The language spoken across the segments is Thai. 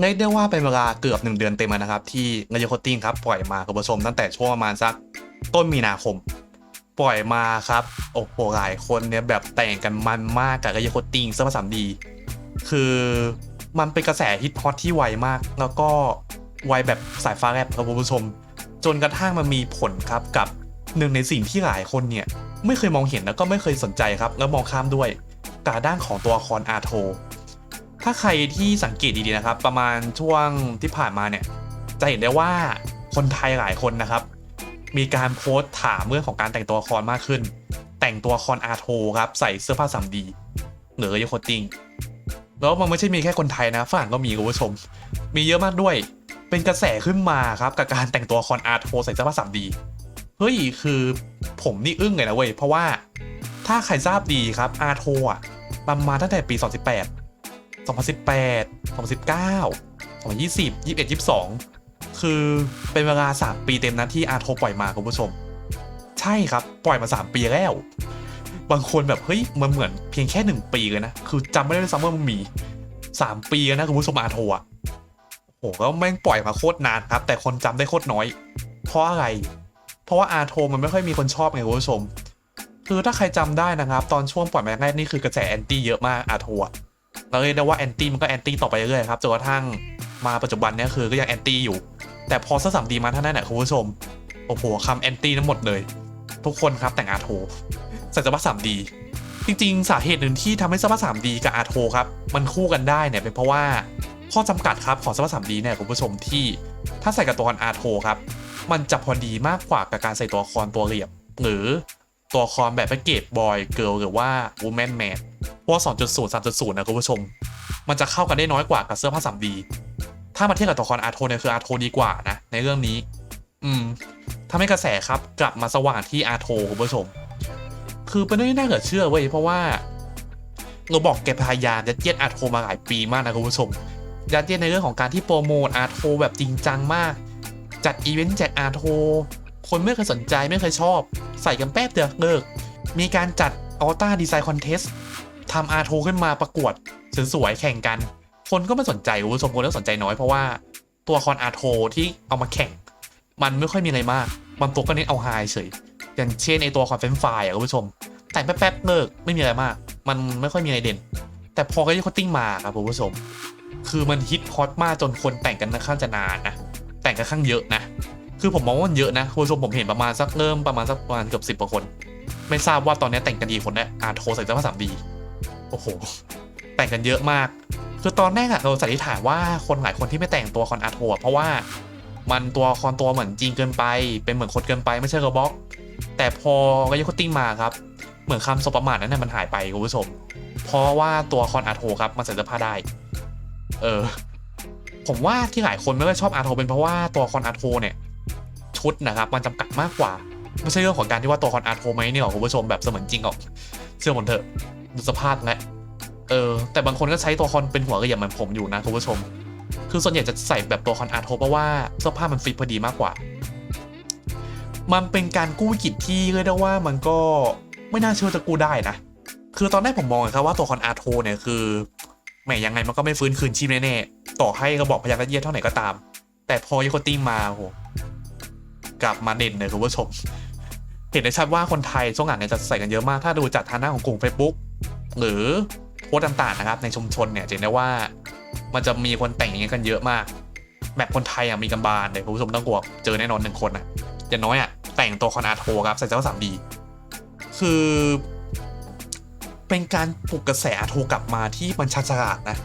เรียกได้ว่าเป็นเวลาเกือบหนึ่งเดือนเต็มนะครับ ที่นายโคตติ้งครับปล่อยมาคุณผู้ชมตั้งแต่ช่วงประมาณสักต้นมีนาคม ปล่อยมาครับโอ้โหหลายคนเนี่ยแบบแต่งกันมันมากกับนายโคตติ้งเสื้อผ้าสามดี คือมันเป็นกระแสฮิตฮอตที่ไวมาก แล้วก็ไวแบบสายฟ้าแลบครับคุณผู้ชม จนกระทั่งมันมีผลครับกับหนึ่งในสิ่งที่หลายคนเนี่ยไม่เคยมองเห็นแล้วก็ไม่เคยสนใจครับ แล้วมองข้ามด้วยกับด้านของตัวละครอาโท ถ้าใครที่สังเกตดีๆนะครับ ประมาณช่วงที่ผ่านมาเนี่ย จะเห็นได้ว่าคนไทยหลายคนนะครับ มีการโพสต์ถามเรื่องของการแต่งตัวละครมากขึ้น แต่งตัวละครอาโทครับใส่เสื้อผ้าสามดีหรือยูโคติงแล้วมันไม่ใช่มีแค่คนไทยนะฝรั่งก็มีคุณผู้ชม มีเยอะมากด้วย เป็นกระแสขึ้นมาครับกับการแต่งตัวละครอาโทใส่เสื้อผ้าสามดีเฮ้ยคือผมนี่อึ้งเลยนะเว้ยเพราะว่าถ้าใครทราบดีครับอาโทอะมันมาตั้งแต่ปี 2018 2018 2019 2020 21 22 คือเป็นเวลา 3 ปีเต็มนะที่อาร์โทปล่อยมาคุณผู้ชม ใช่ครับ ปล่อยมา 3 ปีแล้ว บางคนแบบ เฮ้ย มันเหมือนเพียงแค่ 1 ปีเลยนะ คือจำไม่ได้ด้วยซ้ำว่ามันมี 3 ปีแล้วนะคุณผู้ชมอาร์โทอะโอ้โหก็แม่งปล่อยมาโคตรนานครับ แต่คนจำได้โคตรน้อย เพราะอะไร เพราะว่าอาร์โทมันไม่ค่อยมีคนชอบไงคุณผู้ชมคือถ้าใครจำได้นะครับ ตอนช่วงปล่อยมาแรกนี่คือกระแสแอนตี้เยอะมากอาร์โทอะ เราเรียกได้ว่าแอนตี้มันก็แอนตี้ต่อไปเรื่อยๆครับจนกระทั่งมาปัจจุบันเนี่ยคือก็ยังแอนตี้อยู่ แต่พอสสามดีมาท่านนั้นนะคุณผู้ชม โอ้โหคำแอนตี้ทั้งหมดเลย ทุกคนครับแต่งอาร์โทใส่สบัสามดีจริงๆ สาเหตุหนึ่งที่ทำให้สบัสามดีกับอาร์โทครับมันคู่กันได้เนี่ยเป็นเพราะว่าข้อจำกัดครับของสบัสามดีเนี่ยคุณผู้ชมที่ถ้าใส่กับตัวละครอาร์โทครับมันจะพอดีมากกว่ากับการใส่ตัวละครตัวเหลี่ยมหรือ ตัวละครแบบแพ็กเกจบอยเกิร์ลหรือว่าวูแมนแมนเพราะว่า2.0 3.0 นะคุณผู้ชม มันจะเข้ากันได้น้อยกว่ากับเสื้อผ้า 3D ถ้ามาเทียบกับตัวละครอาร์โทเนี่ยคืออาร์โทดีกว่านะ ในเรื่องนี้ อืมทำให้กระแสครับกลับมาสว่างที่อาร์โทคุณผู้ชม คือเป็นเรื่องที่น่าเหลือเชื่อเว้ยเพราะว่าเราบอกแกพยายามยัดเยียดอาร์โทมาหลายปีมากนะคุณผู้ชมยัดเยียดในเรื่องของการที่โปรโมทอาร์โทแบบจริงจังมาก จัดอีเวนต์แจกอาร์โท คนไม่เคยสนใจไม่เคยชอบ ใส่กันแป๊บเดียวเลิก มีการจัดออต้าดีไซน์คอนเทสทำอาร์โทขึ้นมาประกวดสวยๆแข่งกัน คนก็ไม่สนใจคุณผู้ชมคนก็สนใจน้อยเพราะว่าตัวละครอาร์โทที่เอามาแข่ง มันไม่ค่อยมีอะไรมากบางตัวก็เน้นเอาไฮเฉยอย่างเช่นไอตัวคอนเฟนไฟล์อะคุณผู้ชม แต่งแป๊บๆเลิกไม่มีอะไรมาก มันไม่ค่อยมีอะไรเด่น แต่พอก็ยี่คตติ้งมาครับคุณผู้ชม คือมันฮิตฮอตมากจนคนแต่งกันค่อนข้างจะนานนะแต่งกันข้างเยอะนะ คือผมมองว่ามันเยอะนะคุณผู้ชมผมเห็นประมาณสักเริ่มประมาณสักประมาณเกือบสิบกว่าคน ไม่ทราบว่าตอนนี้แต่งกันกี่คนนะอาร์โทใส่เสื้อผ้าสามดีโอ้โหแต่งกันเยอะมาก คือตอนแรกอะเราสันนิษฐานว่าคนหลายคนที่ไม่แต่งตัวคอนอาร์โทเพราะว่ามันตัวคอนตัวเหมือนจริงเกินไป เป็นเหมือนคนเกินไปไม่ใช่โรบ็อก แต่พอก็ยกติ้งมาครับ เหมือนคำสบประมาทนั้นนะมันหายไปคุณผู้ชม เพราะว่าตัวคอนอาร์โทครับมันใส่เสื้อผ้าได้ เออ ผมว่าที่หลายคนไม่ค่อยชอบอาร์โทเป็นเพราะว่าตัวคอนอาร์โทเนี่ย ชุดนะครับมันจำกัดมากกว่า ไม่ใช่เรื่องของการที่ว่าตัวคอนอาร์โทไหมเนี่ยหรอคุณผู้ชมแบบเสมือนจริงหรอกเชื่อผมเถอะดูสภาพและเออแต่บางคนก็ใช้ตัวคอนเป็นหัวกระเหยี่ยมเหมือนผมอยู่นะคุณผู้ชม คือส่วนใหญ่จะใส่แบบตัวคอนอาร์โทเพราะว่าเสื้อผ้ามันฟิตพอดีมากกว่า มันเป็นการกู้วิกฤตที่เรียกได้ว่ามันก็ไม่น่าเชื่อจะกู้ได้นะคือตอนแรกผมมองครับว่าตัวคอนอาร์โทเนี่ยคือแหมยังไงมันก็ไม่ฟื้นคืนชีพแน่ๆต่อให้กระบอกพยักระเยียดเท่าไหร่ก็ตาม แต่พอยโคติ้งมาโห กลับมาเด่นเลยคุณผู้ชม เห็นได้ชัดว่าคนไทยช่วงหลังเนี่ยจะใส่กันเยอะมาก ถ้าดูจากทางหน้าของกลุ่ม Facebook หรือโพสต์ต่างๆนะครับในชุมชนเนี่ยจะเห็นได้ว่ามันจะมีคนแต่งอย่างนี้กันเยอะมากแบบคนไทยอะมีกันบานเลยคุณผู้ชมต้องกลัวเจอแน่นอนหนึ่งคนนะอย่างน้อยอะแต่งตัวคอนอาโทครับใส่เสื้อสามดีคือเป็นการปลุกกระแสอาร์โทกลับมาที่มันชัดฉลาดนะ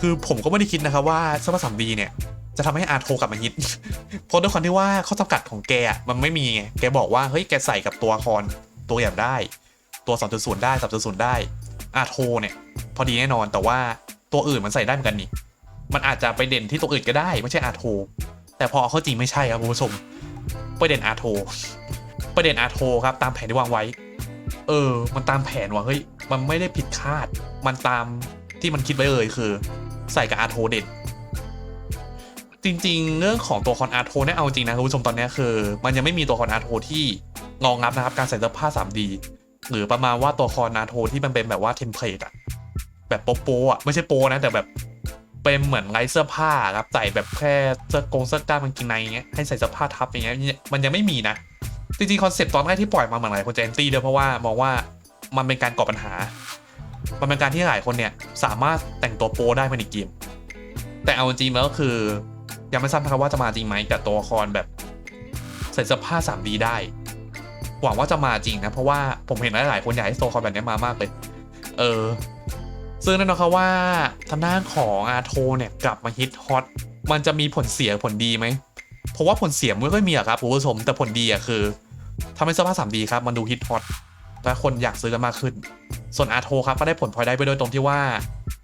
คือผมก็ไม่ได้คิดนะครับว่าเสื้อสามดีเนี่ย จะทำให้อาโทกลับมาฮิตเพราะด้วยความที่ว่าข้อจำกัดของแกมันไม่มีไงแกบอกว่าเฮ้ยแกใส่กับตัวละครตัวอย่างได้ ตัว2.0ได้3.0ได้อาโทเนี่ยพอดีแน่นอนแต่ว่าตัวอื่นมันใส่ได้เหมือนกันนี่มันอาจจะไปเด่นที่ตัวอื่นก็ได้ไม่ใช่อาโทแต่พอเข้าจริงไม่ใช่ครับคุณผู้ชมประเด็นอาโทประเด็นอาโทครับตามแผนที่วางไว้ เออ มันตามแผนว่ะเฮ้ยมันไม่ได้ผิดคาด มันตามที่มันคิดไว้เลยคือ ใส่กับอาโทเด่น จริง ๆ เรื่องของตัวคอนอาร์โทเนี่ยเอาจริงนะคุณผู้ชมตอนนี้คือ มันยังไม่มีตัวคอนอาร์โทที่รองรับนะครับการใส่เสื้อผ้า 3D หรือประมาณว่าตัวคอนอาร์โทที่มันเป็นแบบว่าเทมเพลตอะแบบโป๊ะๆอะไม่ใช่โป๊ะนะแต่แบบเป็นเหมือนไร้เสื้อผ้าครับใส่แบบแค่เสื้อกงเสื้อกล้ามกางเกงในอย่างเงี้ยให้ใส่เสื้อผ้าทับอย่างเงี้ยมันยังไม่มีนะ จริงๆคอนเซ็ปต์ตอนแรกที่ปล่อยมาเหมือนหลายคนจะแอนตี้ด้วยเพราะว่ามองว่ามันเป็นการก่อปัญหา มันเป็นการที่หลายคนเนี่ยสามารถแต่งตัวโปได้ภายในเกม แต่เอาจริงๆแล้วก็คือ ยังไม่ทราบนะครับว่าจะมาจริงไหมกับตัวละครแบบใส่เสื้อผ้า 3D ได้ หวังว่าจะมาจริงนะ เพราะว่าผมเห็นหลายๆคนอยากให้ตัวละครแบบนี้มามากเลย เออ ซึ่งแน่นอนครับว่าทางด้านของอาโทเนี่ยกลับมาฮิตฮอตมันจะมีผลเสียผลดีไหมเพราะว่าผลเสียไม่ค่อยมีอะครับคุณผู้ชมแต่ผลดีอะคือทำให้เสื้อผ้า 3D ครับมันดูฮิตฮอตและคนอยากซื้อกันมากขึ้น ส่วนอาโทครับก็ได้ผลพลอยได้ไปโดยตรงที่ว่า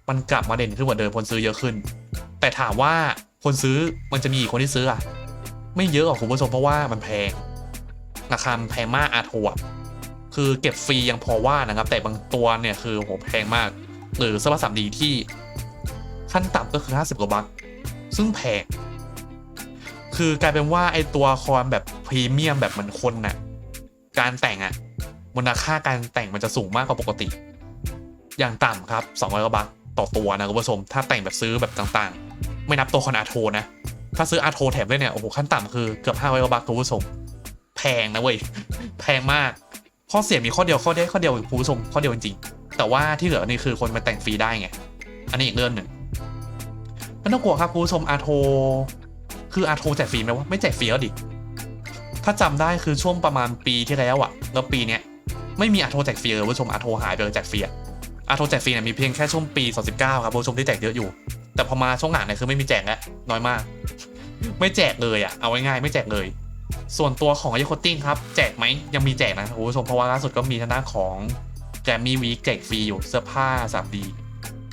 มันกลับมาเด่นขึ้นกว่าเดิมคนซื้อเยอะขึ้น แต่ถามว่า คนซื้อมันจะมีกี่คนที่ซื้ออะไม่เยอะหรอกคุณผู้ชมเพราะว่ามันแพง ราคามันแพงมากอาทอะคือเก็บฟรียังพอว่านะครับ แต่บางตัวเนี่ยคือโหแพงมาก หรือสื้อผ้า 3D ที่ขั้นต่ำก็คือ 50 กว่าบาทซึ่งแพง คือกลายเป็นว่าไอตัวคอนแบบพรีเมียมแบบเหมือนคนน่ะ การแต่งอะมูลค่าการแต่งมันจะสูงมากกว่าปกติ อย่างต่ำครับ 200 กว่าบาทต่อตัวนะคุณผู้ชม ถ้าแต่งแบบซื้อแบบต่างๆ ไม่นับตัวคอนอาโทนะ ถ้าซื้ออาโทแถมด้วยเนี่ย โอ้โห ขั้นต่ำคือเกือบ500กว่าบาทคุณผู้ชมแพงนะเว้ย แพงมาก ข้อเสียมีข้อเดียวข้อเดียวข้อเดียวคุณผู้ชมข้อเดียวจริงๆแต่ว่าที่เหลือนี่คือคนมาแต่งฟรีได้ไง อันนี้อีกเรื่องหนึ่งไม่ต้องกลัวครับคุณผู้ชมอาโทคืออาโทแจกฟรีไหมวะไม่แจกฟรีแล้วดิถ้าจำได้คือช่วงประมาณปีที่แล้วอะแล้วปีเนี้ยไม่มีอาโทแจกฟรีเลยคุณผู้ชมอาโทหายไปเลยแจกฟรีอะอาโทแจกฟรีเนี่ยมีเพียงแค่ช่วงปี 2019 ครับคุณผู้ชมที่แจกเยอะอยู่ แต่พอมาช่วงหลังเนี่ยคือไม่มีแจกแล้วน้อยมาก ไม่แจกเลยอะเอาง่ายๆไม่แจกเลย ส่วนตัวของไอโคตติ้งครับ แจกไหมยังมีแจกนะครับคุณผู้ชมเพราะว่าล่าสุดก็มีทางด้านของแกรมมี่วีคแจกฟรีอยู่เสื้อผ้า 3D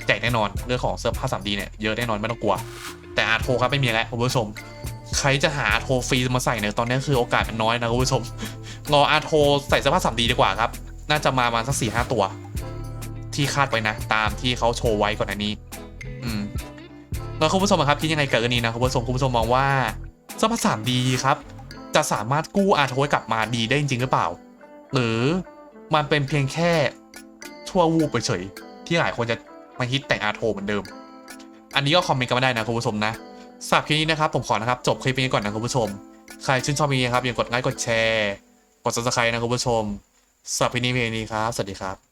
แจกแน่นอนเรื่องของเสื้อผ้า 3D เนี่ยเยอะแน่นอนไม่ต้องกลัว แต่อาร์โทครับไม่มีแล้วคุณผู้ชมใครจะหาอาร์โทฟรีมาใส่เนี่ยตอนนี้คือโอกาสมันน้อยนะคุณผู้ชมรออาร์โทใส่เสื้อผ้า 3D ดีกว่าครับ น่าจะมาประมาณสักสี่ห้าตัว ที่คาดไว้นะ ตามที่เขาโชว์ไว้ก่อนอันนี้ แล้วคุณผู้ชมครับคิดยังไงกับเรื่องนี้นะคุณผู้ชมคุณผู้ชมมองว่าสื้อผ้า 3D ครับ จะสามารถกู้อาร์โทกลับมาดีได้จริงหรือเปล่า หรือมันเป็นเพียงแค่ชั่ววูบเฉยๆที่หลายคนจะมาฮิตแต่งอาร์โทเหมือนเดิม อันนี้ก็คอมเมนต์กันมาได้นะคุณผู้ชมนะสำหรับคลิปนี้นะครับผมขอนะครับจบคลิปนี้ก่อนนะคุณผู้ชม ใครชื่นชอบคลิปนี้ครับอย่ากดไลค์กดแชร์กด subscribe นะคุณผู้ชมสำหรับคลิปนี้เพียงนี้ครับสวัสดีครับ